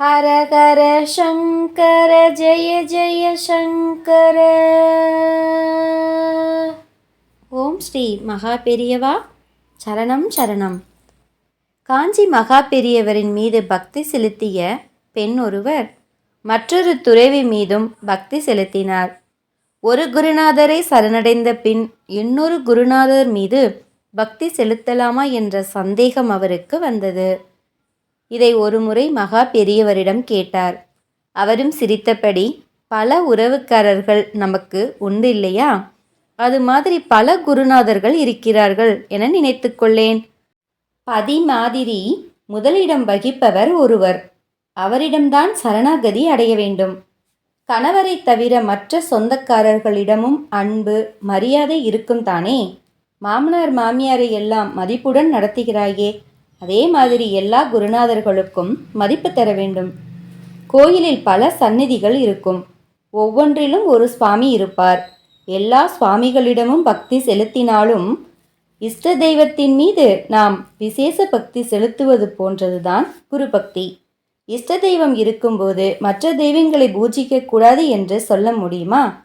ஹர ஹர சங்கர ஜெய ஜெய சங்கர. ஓம் ஸ்ரீ மகா பெரியவா சரணம் சரணம். காஞ்சி மகா பெரியவரின் மீது பக்தி செலுத்திய பெண் ஒருவர் மற்றொரு துறவி மீதும் பக்தி செலுத்தினார். ஒரு குருநாதரை சரணடைந்த பின் இன்னொரு குருநாதர் மீது பக்தி செலுத்தலாமா என்ற சந்தேகம் அவருக்கு வந்தது. இதை ஒருமுறை மகா பெரியவரிடம் கேட்டார். அவரும் சிரித்தபடி பல உறவுக்காரர்கள் நமக்கு உண்டு இல்லையா? அது மாதிரி பல குருநாதர்கள் இருக்கிறார்கள் என நினைத்துக்கொள்ளேன் பதி மாதிரி முதலிடம் வகிப்பவர் ஒருவர். அவரிடம்தான் சரணாகதி அடைய வேண்டும். கணவரை தவிர மற்ற சொந்தக்காரர்களிடமும் அன்பு மரியாதை இருக்கும் தானே மாமனார் மாமியாரை எல்லாம் மதிப்புடன் நடத்துகிறாயே அதே மாதிரி எல்லா குருநாதர்களுக்கும் மதிப்பு தர வேண்டும். கோயிலில் பல சந்நிதிகள் இருக்கும். ஒவ்வொன்றிலும் ஒரு சுவாமி இருப்பார். எல்லா சுவாமிகளிடமும் பக்தி செலுத்தினாலும் இஷ்ட தெய்வத்தின் மீது நாம் விசேஷ பக்தி செலுத்துவது போன்றதுதான் குரு பக்தி இஷ்ட தெய்வம் இருக்கும்போது மற்ற தெய்வங்களை பூஜிக்க கூடாது என்று சொல்ல முடியுமா?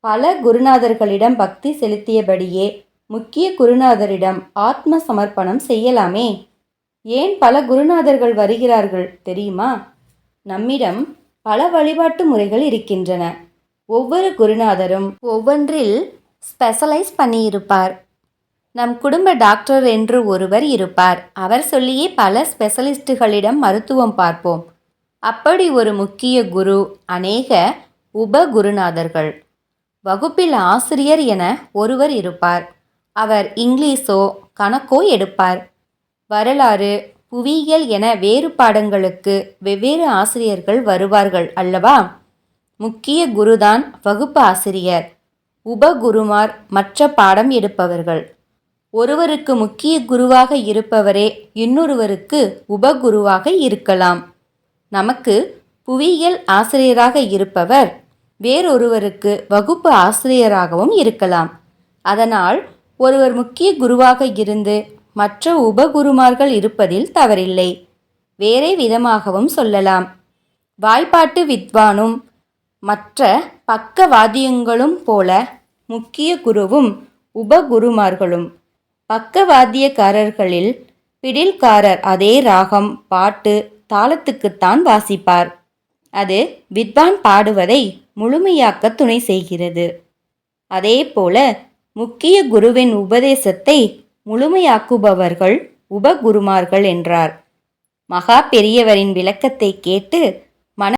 பல குருநாதர்களிடம் பக்தி செலுத்தியபடியே முக்கிய குருநாதரிடம் ஆத்ம சமர்ப்பணம் செய்யலாமே. ஏன் பல குருநாதர்கள் வருகிறார்கள் தெரியுமா? நம்மிடம் பல வழிபாட்டு முறைகள் இருக்கின்றன. ஒவ்வொரு குருநாதரும் ஒவ்வொன்றில் ஸ்பெஷலைஸ் பண்ணியிருப்பார். நம் குடும்ப டாக்டர் என்று ஒருவர் இருப்பார். அவர் சொல்லியே பல ஸ்பெஷலிஸ்டுகளிடம் மருத்துவம் பார்ப்போம். அப்படி ஒரு முக்கிய குரு அநேக உப குருநாதர்கள். வகுப்பில் ஆசிரியர் என ஒருவர் இருப்பார். அவர் இங்கிலீஷோ கணக்கோ எடுப்பார். வரலாறு புவியியல் என வேறு பாடங்களுக்கு வெவ்வேறு ஆசிரியர்கள் வருவார்கள் அல்லவா? முக்கிய குருதான் வகுப்பு ஆசிரியர் உபகுருமார் மற்ற பாடம் எடுப்பவர்கள். ஒருவருக்கு முக்கிய குருவாக இருப்பவரே இன்னொருவருக்கு உபகுருவாக இருக்கலாம். நமக்கு புவியியல் ஆசிரியராக இருப்பவர் வேறொருவருக்கு வகுப்பு ஆசிரியராகவும் இருக்கலாம். அதனால் ஒருவர் முக்கிய குருவாக இருந்து மற்ற உபகுருமார்கள் இருப்பதில் தவறில்லை. வேறே விதமாகவும் சொல்லலாம். வாய்ப்பாட்டு வித்வானும் மற்ற பக்கவாத்தியங்களும் போல முக்கிய குருவும் உபகுருமார்களும். பக்கவாத்தியக்காரர்களில் பிடில்காரர் அதே ராகம் பாட்டு தாளத்துக்குத்தான் வாசிப்பார். அது வித்வான் பாடுவதை முழுமையாக்க துணை செய்கிறது. அதேபோல முக்கிய குருவின் உபதேசத்தை முழுமையாக்குபவர்கள் உபகுருமார்கள் என்றார். மகா பெரியவரின் விளக்கத்தை கேட்டு